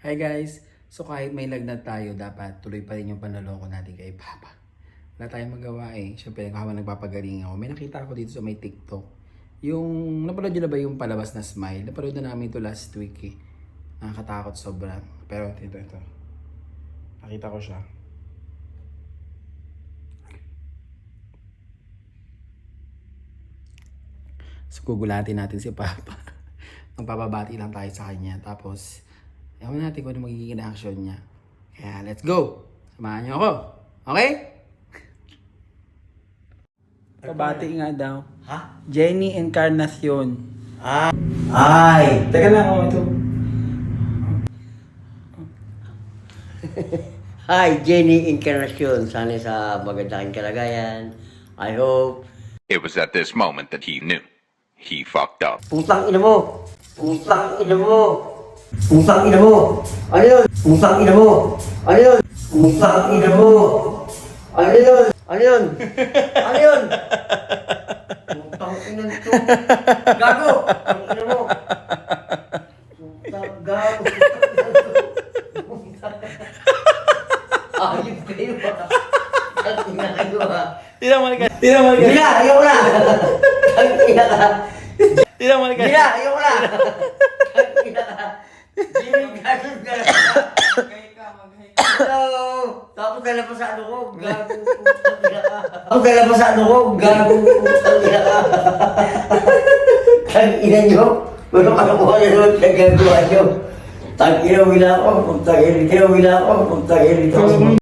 Hi guys! So kahit may lagnat tayo, dapat tuloy pa rin yung panloloko natin kay Papa. Wala tayong magawa eh. Siyempre, habang nagpapagaling ako, may nakita ako dito sa may TikTok. Yung, napanood nyo na ba yung palabas na smile? Napanood na namin ito last week eh. Nakakatakot sobra. Pero ito, ito. Nakita ko siya. So, gugulatin natin si Papa. Magpapabati lang tayo sa kanya. Tapos, ewan natin kung ano magiging reaction niya. Kaya, let's go! Samahan niyo ako. Okay? Pabati nga daw. Ha? Jenny Encarnacion. Ay! Teka lang, oh, ito. Hi, Jenny Encarnacion. Sana sa magandang kalagayan. I hope. It was at this moment that he knew. He fucked up. Putang ina mo! Putang ina mo! Putang ina mo! Ano yun? Putang ina mo! Ano yun? Putang ina mo! Ano yun? Ano yun? Ano yun? Putang ina nito! Gago! Putang ina mo! Putang gago! Ayop kayo ba? Ang ina kayo ba? Tinaman ka. Tinaman ka. Hindi na! Ayoko na! Ang ina ka! Ka. Na! Ayoko na! Ina ka! Na! Hello! Tapos dala pa sa ano ko, gagong putang ina ka. Tapos dala pa sa ano ko, gagong putang ina ka. Tang ina nyo, wala ka nakuha na naman sa gagawa nyo. Tang ina wila ako, putang ina, ina wila ako, putang ina ito.